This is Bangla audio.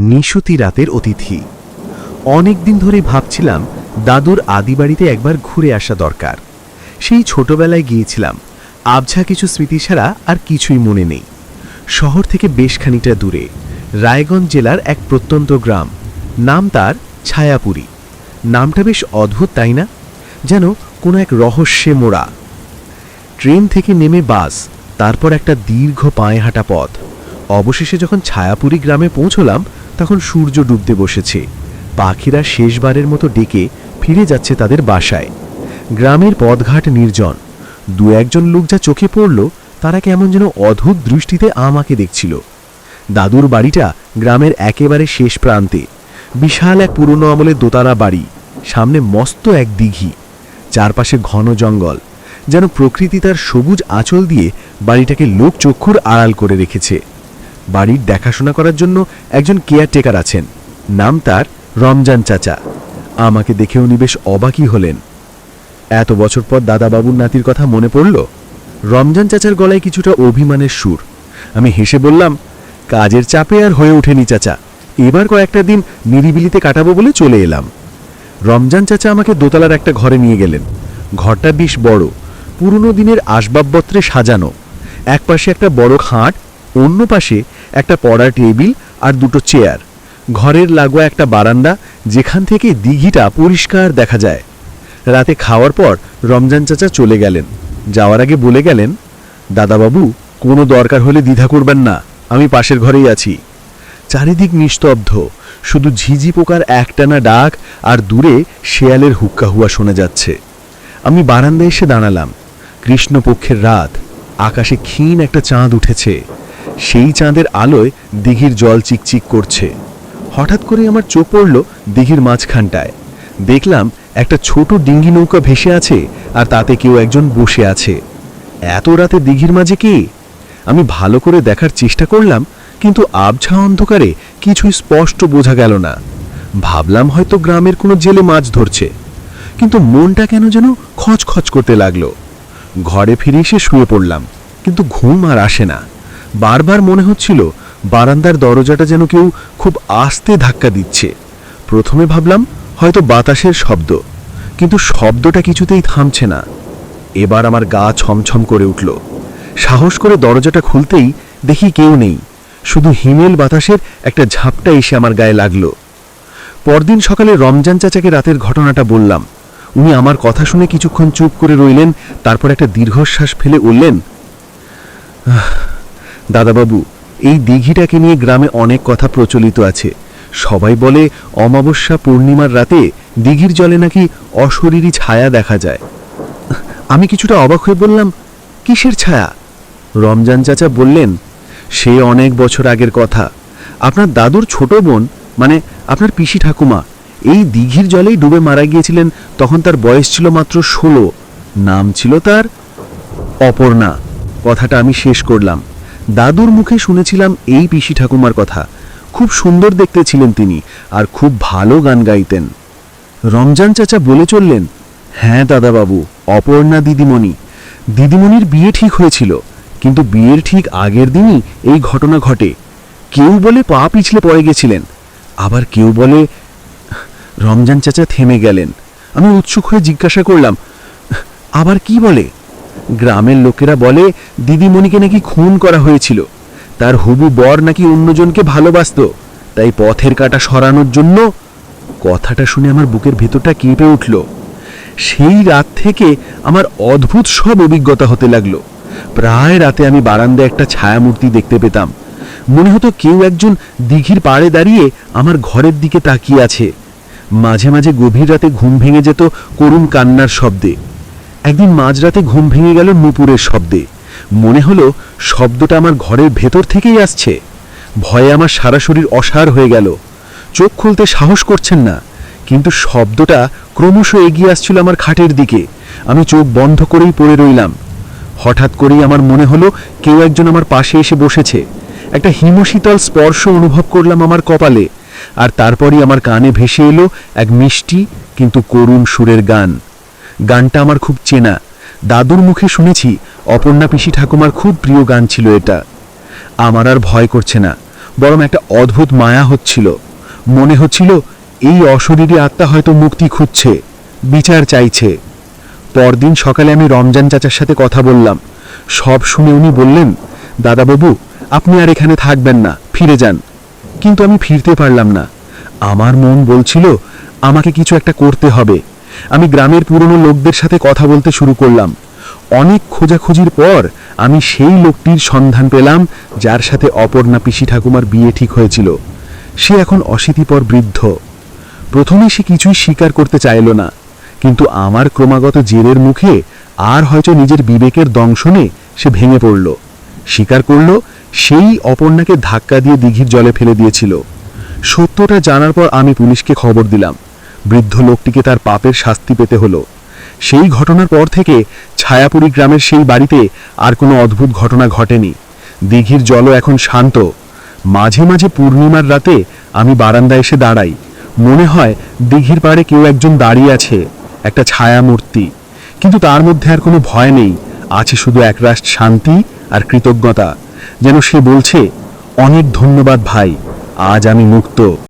নিশুতি রাতের অতিথি। অনেক দিন ধরেই ভাবছিলাম দাদুর আদি বাড়িতে একবার ঘুরে আসা দরকার। সেই ছোটবেলায় গিয়েছিলাম। আবঝা কিছু স্মৃতি ছাড়া আর কিছুই মনে নেই। শহর থেকে বেশ খানিকটা দূরে, রায়গঞ্জ জেলার এক প্রত্যন্ত গ্রাম। নাম তার ছায়াপুরী। নামটা বেশ অদ্ভুত, তাই না? যেন কোনো এক রহস্যে মোড়া। ট্রেন থেকে নেমে বাস, তারপর একটা দীর্ঘ পায়ে হাঁটা পথ। অবশেষে যখন ছায়াপুরি গ্রামে পৌঁছলাম তখন সূর্য ডুবতে বসেছে। পাখিরা শেষবারের মতো ডেকে ফিরে যাচ্ছে তাদের বাসায়। গ্রামের পথঘাট নির্জন। দু একজন লোক যা চোখে পড়ল, তারা কেমন যেন অদ্ভুত দৃষ্টিতে আমাকে দেখছিল। দাদুর বাড়িটা গ্রামের একেবারে শেষ প্রান্তে। বিশাল এক পুরনো আমলের দোতলা বাড়ি, সামনে মস্ত এক দিঘি। চারপাশে ঘন জঙ্গল, যেন প্রকৃতি তার সবুজ আঁচল দিয়ে বাড়িটাকে লোক চক্ষুর আড়াল করে রেখেছে। বাড়ির দেখাশোনা করার জন্য একজন কেয়ারটেকার আছেন। নাম তার রমজান চাচা। আমাকে দেখে উনি বেশ অবাকই হলেন। এত বছর পর দাদাবাবুর নাতির কথা মনে পড়ল? রমজান চাচার গলায় কিছুটা অভিমানের সুর। আমি হেসে বললাম, কাজের চাপে আর হয়ে ওঠেনি চাচা। এবার কয়েকটা দিন নিরিবিলিতে কাটাবো বলে চলে এলাম। রমজান চাচা আমাকে দোতলার একটা ঘরে নিয়ে গেলেন। ঘরটা বেশ বড়। পুরনো দিনের আসবাবপত্রে সাজানো। এক পাশে একটা বড় খাট, অন্য পাশে একটা পড়ার টেবিল আর দুটো চেয়ার। ঘরের লাগোয়া একটা বারান্দা, যেখান থেকে দিঘিটা পরিষ্কার দেখা যায়। রাতে খাওয়ার পর রমজান চাচা চলে গেলেন। যাওয়ার আগে বলে গেলেন, দাদাবাবু, কোনো দরকার হলে দ্বিধা করবেন না, আমি পাশের ঘরেই আছি। চারিদিক নিস্তব্ধ, শুধু ঝিঝি পোকার একটানা ডাক আর দূরে শেয়ালের হুক্কা হুয়া শোনা যাচ্ছে। আমি বারান্দায় এসে দাঁড়ালাম। কৃষ্ণপক্ষের রাত, আকাশে ক্ষীণ একটা চাঁদ উঠেছে। সেই চাঁদের আলোয় দিঘির জল চিকচিক করছে। হঠাৎ করে আমার চোখ পড়ল দিঘির মাঝখানটায়। দেখলাম একটা ছোট ডিঙ্গি নৌকা ভেসে আছে আর তাতে কেউ একজন বসে আছে। এত রাতে দিঘির মাঝে কি? আমি ভালো করে দেখার চেষ্টা করলাম, কিন্তু আবছা অন্ধকারে কিছুই স্পষ্ট বোঝা গেল না। ভাবলাম হয়তো গ্রামের কোনো জেলে মাছ ধরছে। কিন্তু মনটা কেন যেন খচখচ করতে লাগল। ঘরে ফিরে এসে শুয়ে পড়লাম, কিন্তু ঘুম আর আসে না। বারবার মনে হচ্ছিল বারান্দার দরজাটা যেন কেউ খুব আস্তে ধাক্কা দিচ্ছে। প্রথমে ভাবলাম হয়তো বাতাসের শব্দ, কিন্তু শব্দটা কিছুতেই থামছে না। এবার আমার গা ছমছম করে উঠল। সাহস করে দরজাটা খুলতেই দেখি কেউ নেই, শুধু হিমেল বাতাসের একটা ঝাপটা এসে আমার গায়ে লাগল। পরদিন সকালে রমজান চাচাকে রাতের ঘটনাটা বললাম। উনি আমার কথা শুনে কিছুক্ষণ চুপ করে রইলেন, তারপর একটা দীর্ঘশ্বাস ফেলে উঠলেন দাদাবাবু, এই দিঘিটাকে নিয়ে গ্রামে অনেক কথা প্রচলিত আছে। সবাই বলে, অমাবস্যা পূর্ণিমার রাতে দিঘির জলে নাকি অশরীরী ছায়া দেখা যায়। আমি কিছুটা অবাক হয়ে বললাম, কিসের ছায়া? রমজান চাচা বললেন, সে অনেক বছর আগের কথা। আপনার দাদুর ছোট বোন মানে আপনার পিসি ঠাকুমা, এই দিঘির জলেই ডুবে মারা গিয়েছিলেন, তখন তার বয়স ছিল মাত্র ষোলো। নাম ছিল তার অপর্ণা। কথাটা আমি শেষ করলাম। দাদুর মুখে শুনেছিলাম এই পিসি ঠাকুমার কথা। খুব সুন্দর দেখতে ছিলেন তিনি আর খুব ভালো গান গাইতেন। রমজান চাচা বলে চললেন হ্যাঁ দাদাবাবু, অপর্ণা দিদিমণি। দিদিমণির বিয়ে ঠিক হয়েছিল, কিন্তু বিয়ের ঠিক আগের দিনই এই ঘটনা ঘটে। কেউ বলে পা পিছলে পড়ে গেছিলেন, আবার কেউ বলে, রমজান চাচা থেমে গেলেন। আমি উৎসুক হয়ে জিজ্ঞাসা করলাম, আবার কি বলে? গ্রামের লোকেরা বলে দিদিমণিকে নাকি খুন করা হয়েছিল। তার হবু বর নাকি অন্যজনকে ভালোবাসতো। তাই পথের কাটা সরানোর জন্য কথাটা শুনে আমার বুকের ভেতরটা কেঁপে উঠল। সেই রাত থেকে আমার অদ্ভুত সব অভিজ্ঞতা হতে লাগল। প্রায় রাতে আমি বারান্দায় একটা ছায়ামূর্তি দেখতে পেতাম। মনে হতো কেউ একজন দিঘির পাড়ে দাঁড়িয়ে আমার ঘরের দিকে তাকিয়ে আছে। মাঝে মাঝে গভীর রাতে ঘুম ভেঙে যেত করুণ কান্নার শব্দে। একদিন মাঝরাতে ঘুম ভেঙে গেল নুপুরের শব্দে। মনে হলো শব্দটা আমার ঘরের ভেতর থেকেই আসছে। ভয়ে আমার সারা শরীর অসার হয়ে গেল। চোখ খুলতে সাহস করছেন না, কিন্তু শব্দটা ক্রমশ এগিয়ে আসছিল আমার খাটের দিকে। আমি চোখ বন্ধ করেই পড়ে রইলাম। হঠাৎ করেই আমার মনে হলো কেউ একজন আমার পাশে এসে বসেছে। একটা হিমশীতল স্পর্শ অনুভব করলাম আমার কপালে, আর তারপরই আমার কানে ভেসে এলো এক মিষ্টি, কিন্তু করুণ সুরের গান। গানটা আমার খুব চেনা। দাদুর মুখে শুনেছি অপর্ণা পিসি ঠাকুমার খুব প্রিয় গান ছিল এটা। আমার আর ভয় করছে না, বরং একটা অদ্ভুত মায়া হচ্ছিল। মনে হচ্ছিল এই অশরীরী আত্মা হয়তো মুক্তি খুঁজছে, বিচার চাইছে। পরদিন সকালে আমি রমজান চাচার সাথে কথা বললাম। সব শুনে উনি বললেন, দাদাবাবু, আপনি আর এখানে থাকবেন না, ফিরে যান। কিন্তু আমি ফিরতে পারলাম না। আমার মন বলছিল, আমাকে কিছু একটা করতে হবে। আমি গ্রামের পুরনো লোকদের সাথে কথা বলতে শুরু করলাম। অনেক খোঁজাখুঁজির পর আমি সেই লোকটির সন্ধান পেলাম, যার সাথে অপর্ণা পিসি ঠাকুমার বিয়ে ঠিক হয়েছিল। সে এখন অশীতিপর বৃদ্ধ। প্রথমে সে কিছুই স্বীকার করতে চাইল না, কিন্তু আমার ক্রমাগত জেরের মুখে আর হয়তো নিজের বিবেকের দংশনে সে ভেঙে পড়ল। স্বীকার করল, সেই অপর্ণাকে ধাক্কা দিয়ে দিঘির জলে ফেলে দিয়েছিল। সত্যটা জানার পর আমি পুলিশকে খবর দিলাম। বৃদ্ধ লোকটিকে তার পাপের শাস্তি পেতে হলো। সেই ঘটনার পর থেকে ছায়াপুরি গ্রামের সেই বাড়িতে আর কোনো অদ্ভুত ঘটনা ঘটেনি। দিঘির জলও এখন শান্ত। মাঝে মাঝে পূর্ণিমার রাতে আমি বারান্দায় এসে দাঁড়াই। মনে হয় দিঘির পাড়ে কেউ একজন দাঁড়িয়ে আছে, একটা ছায়া মূর্তি। কিন্তু তার মধ্যে আর কোনো ভয় নেই। আছে শুধু একরাশ শান্তি আর কৃতজ্ঞতা। যেন সে বলছে, অনেক ধন্যবাদ ভাই, আজ আমি মুক্ত।